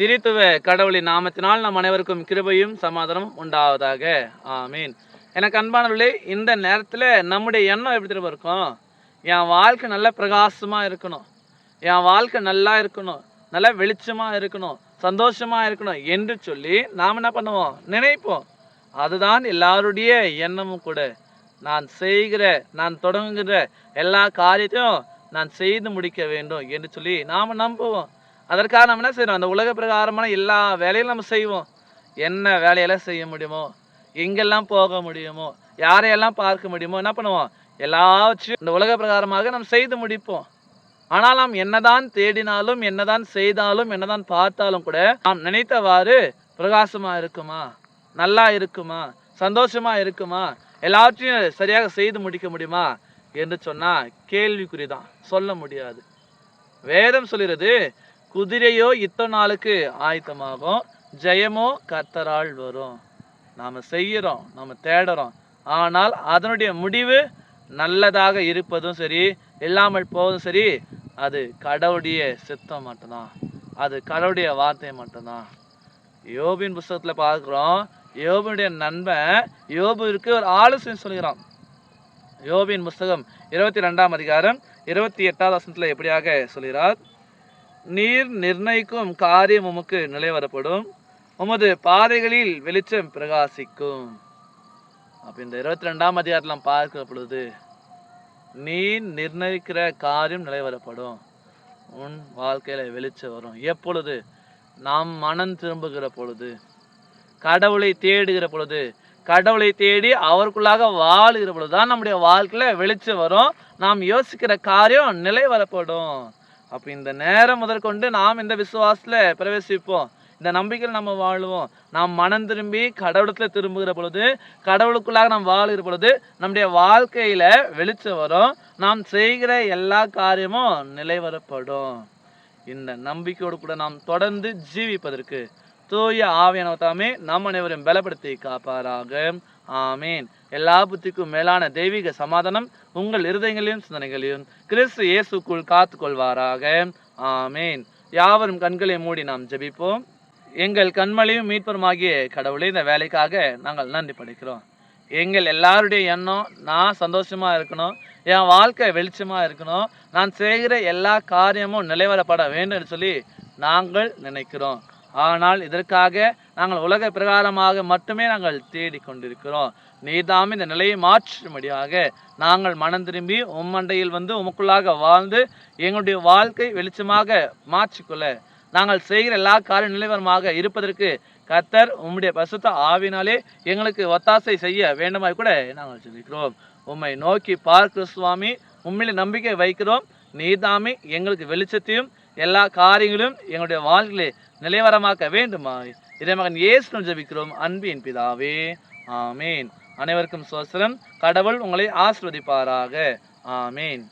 திரித்துவ கடவுளின் நாமத்தினால் நம் அனைவருக்கும் கிருபையும் சமாதானமும் உண்டாவதாக. ஆமீன். எனக்கு அன்பானவர்களே இந்த நேரத்தில் நம்முடைய எண்ணம் எப்படி திரும்ப இருக்கும்? என் வாழ்க்கை நல்ல பிரகாசமாக இருக்கணும். என் வாழ்க்கை நல்லா இருக்கணும். நல்லா வெளிச்சமாக இருக்கணும். சந்தோஷமாக இருக்கணும் என்று சொல்லி நாம் என்ன பண்ணுவோம்? நினைப்போம். அதுதான் எல்லாருடைய எண்ணமும் கூட. நான் செய்கிற நான் தொடங்குகிற எல்லா காரியத்தையும் நான் செய்து முடிக்க வேண்டும் என்று சொல்லி நாம் நம்புவோம். அதற்காக நம்ம என்ன செய்யணும்? அந்த உலக பிரகாரமான எல்லா வேலையும் நம்ம செய்வோம். என்ன வேலையெல்லாம் செய்ய முடியுமோ? எங்கெல்லாம் போக முடியுமோ? யாரையெல்லாம் பார்க்க முடியுமோ? என்ன பண்ணுவோம்? எல்லாவற்றையும் இந்த உலக பிரகாரமாக நாம் செய்து முடிப்போம். ஆனால் நாம் என்னதான் தேடினாலும் என்னதான் செய்தாலும் என்னதான் பார்த்தாலும் கூட நாம் நினைத்தவாறு பிரகாசமா இருக்குமா? நல்லா இருக்குமா? சந்தோஷமா இருக்குமா? எல்லாவற்றையும் சரியாக செய்து முடிக்க முடியுமா? என்று சொன்னா கேள்விக்குறிதான். சொல்ல முடியாது. வேதம் சொல்கிறது குதிரையோ இத்தனை நாளுக்கு ஆயத்தமாகும். ஜெயமோ கர்த்தரால் வரும். நாம் செய்கிறோம் நம்ம தேடுறோம். ஆனால் அதனுடைய முடிவு நல்லதாக இருப்பதும் சரி இல்லாமல் போவதும் சரி அது கடவுளுடைய சித்தம் மட்டும்தான். அது கடவுளுடைய வார்த்தை மட்டும்தான். யோபின் புஸ்தகத்தில் பார்க்குறோம் யோபினுடைய நண்பன் யோபுவிற்கு ஒரு ஆலோசனை சொல்கிறான். யோபின் புஸ்தகம் இருபத்தி ரெண்டாம் அதிகாரம் இருபத்தி எட்டாவது வசனத்தில் எப்படியாக சொல்கிறார்? நீர் நிர்ணயிக்கும் காரியம் உமக்கு நிலைவரப்படும். உமது பாதைகளில் வெளிச்சம் பிரகாசிக்கும். அப்ப இந்த இருபத்தி ரெண்டாம் அதிகாரத்தில் பார்க்கிற பொழுது நீ நிர்ணயிக்கிற காரியம் நிலைவரப்படும். உன் வாழ்க்கையில வெளிச்சம் வரும். எப்பொழுது? நாம் மனம் திரும்புகிற பொழுது கடவுளை தேடுகிற பொழுது கடவுளை தேடி அவருக்குள்ளாக வாழுகிற பொழுது தான் நம்முடைய வாழ்க்கையில வெளிச்சம் வரும். நாம் யோசிக்கிற காரியம் நிலை வரப்படும் அப்போ இந்த நேரம் முதற்கொண்டு நாம் இந்த விசுவாசத்தில் பிரவேசிப்போம். இந்த நம்பிக்கையில் நம்ம வாழுவோம். நாம் மனம் திரும்பி கடவுளத்தில் திரும்புகிற பொழுது கடவுளுக்குள்ளாக நாம் வாழுகிற பொழுது நம்முடைய வாழ்க்கையில் வெளிச்சம் வரும். நாம் செய்கிற எல்லா காரியமும் நிலைவரப்படும். இந்த நம்பிக்கையோடு கூட நாம் தொடர்ந்து ஜீவிப்பதற்கு தூய ஆவியானவர் தாமே நம் அனைவரும் பலப்படுத்தி காப்பாராக. ஆமீன். எல்லா புத்திக்கும் மேலான தெய்வீக சமாதானம் உங்கள் இருதயங்களையும் சிந்தனைகளையும் கிறிஸ்து இயேசுக்குள் காத்துக்கொள்வாராக. ஆமீன். யாவரும் கண்களை மூடி நாம் ஜெபிப்போம். எங்கள் கண்மலையும் மீட்பருமாகிய கடவுளே இந்த வேலைக்காக நாங்கள் நன்றி படைக்கிறோம். எங்கள் எல்லாருடைய எண்ணம் நான் சந்தோஷமாக இருக்கணும் என் வாழ்க்கை வெளிச்சமாக இருக்கணும் நான் செய்கிற எல்லா காரியமும் நிலைவரப்பட வேண்டும் சொல்லி நாங்கள் நினைக்கிறோம். ஆனால் இதற்காக நாங்கள் உலக பிரகாரமாக மட்டுமே நாங்கள் தேடிக்கொண்டிருக்கிறோம். நீதாம் இந்த நிலையை மாற்றும்படியாக நாங்கள் மனம் திரும்பி உம்மண்டையில் வந்து உமக்குள்ளாக வாழ்ந்து எங்களுடைய வாழ்க்கை வெளிச்சமாக மாற்றிக்கொள்ள. நாங்கள் செய்கிற எல்லா காரிய நிலைவரமாக இருப்பதற்கு கத்தர் உம்முடைய பசுத்த ஆவினாலே எங்களுக்கு ஒத்தாசை செய்ய வேண்டுமாய் கூட நாங்கள் சொல்லிக்கிறோம் உம்மை நோக்கி பார்க்கிற சுவாமி உண்மையில நம்பிக்கை வைக்கிறோம். நீதாமே எங்களுக்கு வெளிச்சத்தையும் எல்லா காரியங்களும் எங்களுடைய வாழ்க்கையிலே நிலைவரமாக்க வேண்டுமாய். இறைமகன் மகன் இயேசு ஜெபிக்கிறோம். அன்பின் பிதாவே ஆமேன். அனைவருக்கும் சுவசனம் கடவுள் உங்களை ஆசிர்வதிப்பாராக. ஆமேன்.